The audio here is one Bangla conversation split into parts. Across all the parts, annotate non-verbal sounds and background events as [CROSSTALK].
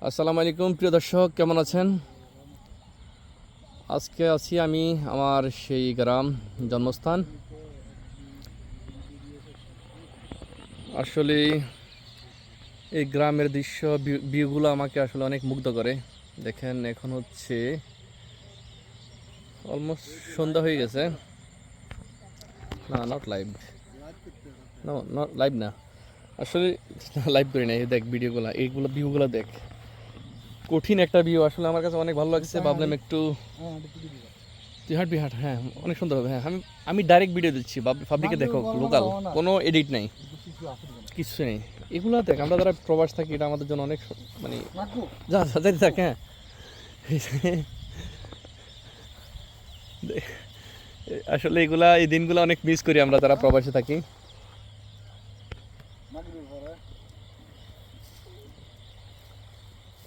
আসসালামু আলাইকুম, প্রিয় দর্শক, কেমন আছেন? আজকে আছি আমি আমার সেই গ্রাম জন্মস্থান। আসলে এই গ্রামের দৃশ্য, ভিউ- ভিউগুলো আমাকে আসলে অনেক মুগ্ধ করে। দেখেন, এখন হচ্ছে অলমোস্ট সন্ধ্যা হয়ে গেছে। না নট লাইভ না নট লাইভ না। আসলে [LAUGHS] লাইভ করি না দেখ, ভিডিওগুলো, এইগুলো ভিউগুলো দেখ। কঠিন একটা ভিউ আসলে আমার কাছে অনেক ভালো লাগছে। ভাবলাম একটু তুই হাঁটবি হাঁট হ্যাঁ অনেক সুন্দর হবে হ্যাঁ। আমি আমি ডাইরেক্ট ভিডিও দিচ্ছি পাবলিকে দেখো লোকাল কোনো এডিট নাই। কিছু নেই। এগুলো দেখ আমরা যারা প্রবাস থাকি এটা আমাদের জন্য অনেক মানে যা যা, যাইতে থাক হ্যাঁ। আসলে এগুলা এই দিনগুলো অনেক মিস করি আমরা যারা প্রবাসে থাকি।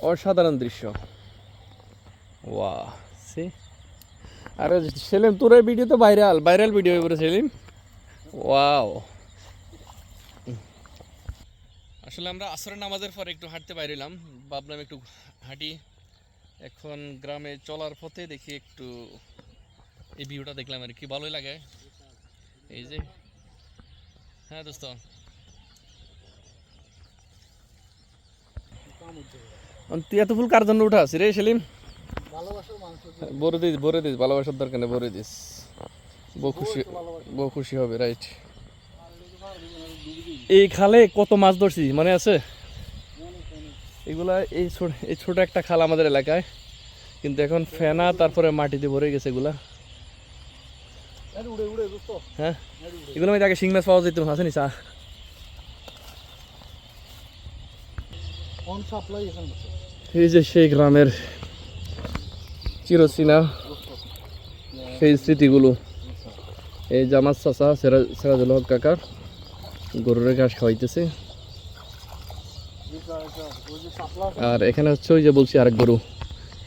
অসাধারণ দৃশ্য। ওয়া সে আরে সেলিম তোর এই ভিডিও তো ভাইরাল ভাইরাল ভিডিও এবারে সেলিম। ওয়াও আসলে আমরা আসরের নামাজের পর একটু হাঁটতে বাইরেলাম ভাবলাম একটু হাঁটি। এখন গ্রামে চলার পথে দেখি একটু এই ভিউটা দেখলাম আর কি ভালোই লাগে। এই যে হ্যাঁ দোস্ত। তুই এত ফুল কার জন্য উঠাস? রে সেলিম। বলে দিস বলে দিস ভালোবাসার দরকার নেই বলে দিস। বউ খুশি বউ খুশি হবে রাইট এই খালে কত মাছ ধরছি মনে আছে? এগুলা এই ছোট এই ছোট একটা খাল আমাদের এলাকায়। কিন্তু এখন ফেনা তারপরে মাটিতে ভরে গেছে এগুলা। হ্যাঁ? এগুলো আমি আগে শিং মাছ পাওয়া যেত আছে নি চা? এই যে সেই গ্রামের চিরচেনা সেই স্মৃতিগুলো। এই জামাত চাচা, সেরা সেরাজুল হক কাকা, গরুর ঘাস খাওয়াইতেছে। আর এখানে হচ্ছে ওই যে বলছি আরেক গরু।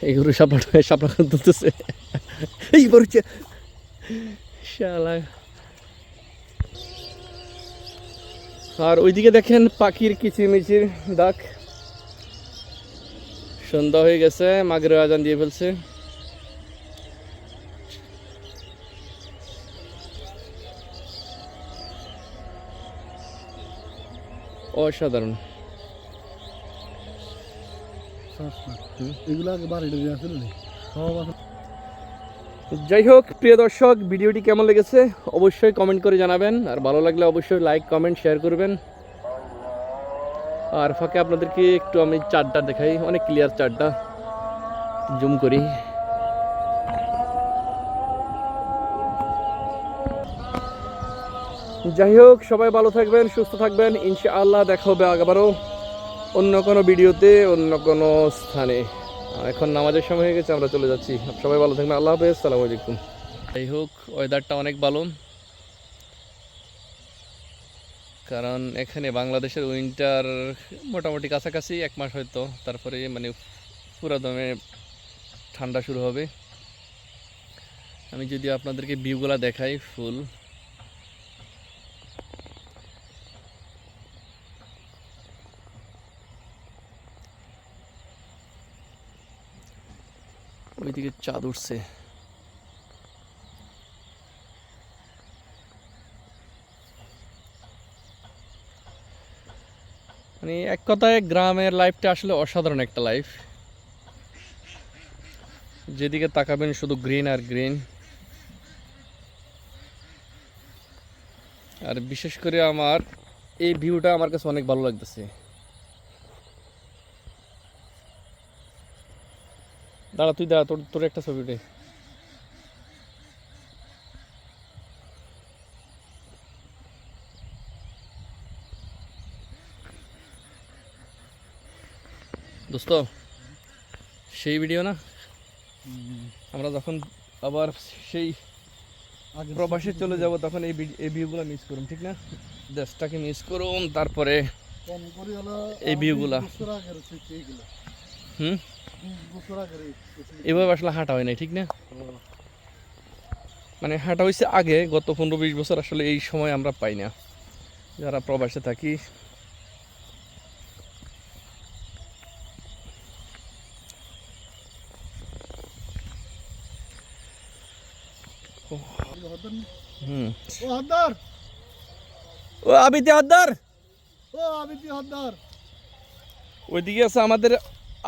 এই গরু সাপলা সাপলা তুলতেছে এই গরু শালা। আর ওইদিকে দেখেন পাখির কিচিরমিচির ডাক। সন্ধ্যা হয়ে গেছে মাগের আজান দিয়ে ফেলছে। অসাধারণ। যাই হোক প্রিয় দর্শক ভিডিওটি কেমন লেগেছে? অবশ্যই কমেন্ট করে জানাবেন। আর ভালো লাগলে অবশ্যই লাইক কমেন্ট শেয়ার করবেন। আর ফাঁকে আপনাদেরকে একটু আমি চারটা দেখাই, অনেক ক্লিয়ার চারটা। জুম করি। যাই হোক, সবাই ভালো থাকবেন, সুস্থ থাকবেন। ইনশাআল্লাহ দেখা হবে আবারও অন্য কোনো ভিডিওতে, অন্য কোনো স্থানে। এখন নামাজের সময় হয়ে গেছে, আমরা চলে যাচ্ছি। সবাই ভালো থাকবেন, আল্লাহ হাফেজ, সালাম আলাইকুম। যাই হোক ওয়েদারটা অনেক ভালো। কারণ এখানে বাংলাদেশের উইন্টার মোটামুটি কাছাকাছি, এক মাস হয়তো। তারপরে মানে পুরো দমে ঠান্ডা শুরু হবে। আমি যদি আপনাদেরকে ভিউগুলা দেখাই ফুল ওইদিকে চাঁদ উঠছে। মানে এক কথায় গ্রামের লাইফটা আসলে অসাধারণ একটা লাইফ যেদিকে তাকাবেন শুধু গ্রিন আর গ্রিন আর বিশেষ করে আমার, এই ভিউটা আমার কাছে অনেক ভালো লাগতেছে। দাঁড়া, তুই দাঁড়া, তোর তোর একটা ছবি উঠে। দোস্ত সেই ভিডিও না? আমরা যখন আবার সেই প্রবাসে চলে যাব তখন এই এই ভিউগুলো মিস করুম ঠিক না? দেশটাকে মিস করুম তারপরে এই ভিউগুলা। হুম। এভাবে আসলে হাঁটা হয় নাই ঠিক না? মানে হাঁটা হয়েছে আগে গত পনেরো বিশ বছর আসলে এই সময় আমরা পাই না। যারা প্রবাসে থাকি হুম। ও হদ্দার ও আবিতে হদ্দার ও আবিতি হদ্দার ওইদিকে আছে আমাদের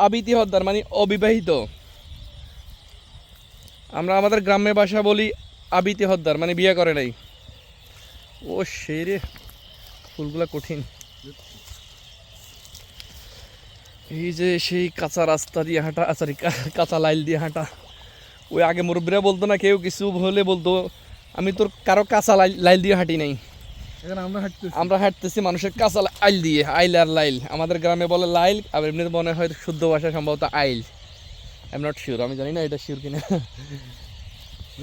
আবিতি হদ্দার মানে অবিবাহিত। আমরা আমাদের গ্রামে ভাষা বলি আবিতি হদ্দার মানে বিয়ে করে নাই। ও সেই রে ফুলগুলা কঠিন। এই যে সেই কাঁচা রাস্তা দিয়ে হাঁটা সরি কাঁচা লাইল দিয়ে হাঁটা। ওই আগে মুরব্বীরা বলতো না কেউ কিছু হলে বলতো আমি তোর কারও কাঁচা লাইল লাইল দিয়ে হাঁটি নাই। আমরা হাঁটতেছি। আমরা হাঁটতেছি মানুষের কাঁচা আইল দিয়ে আইল আর লাইল। আমাদের গ্রামে বলে লাইল আর এমনিতে মনে হয় শুদ্ধ ভাষা সম্ভবত আইল। আই এম নট শিওর আমি জানি না এটা শিওর কিনা।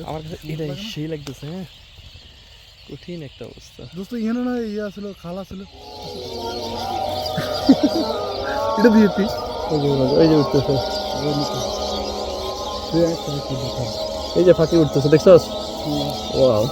আমার কাছে এটাই সেই লাগতেছে হ্যাঁ। কঠিন একটা অবস্থা। দোস্ত ইহানে না ইয়ে ছিল খালা ছিল। [LAUGHS] এটা দিয়েছি ওই যে উঠতেছে। এই যে ফাঁকি উঠতেছে দেখছস ওয়াও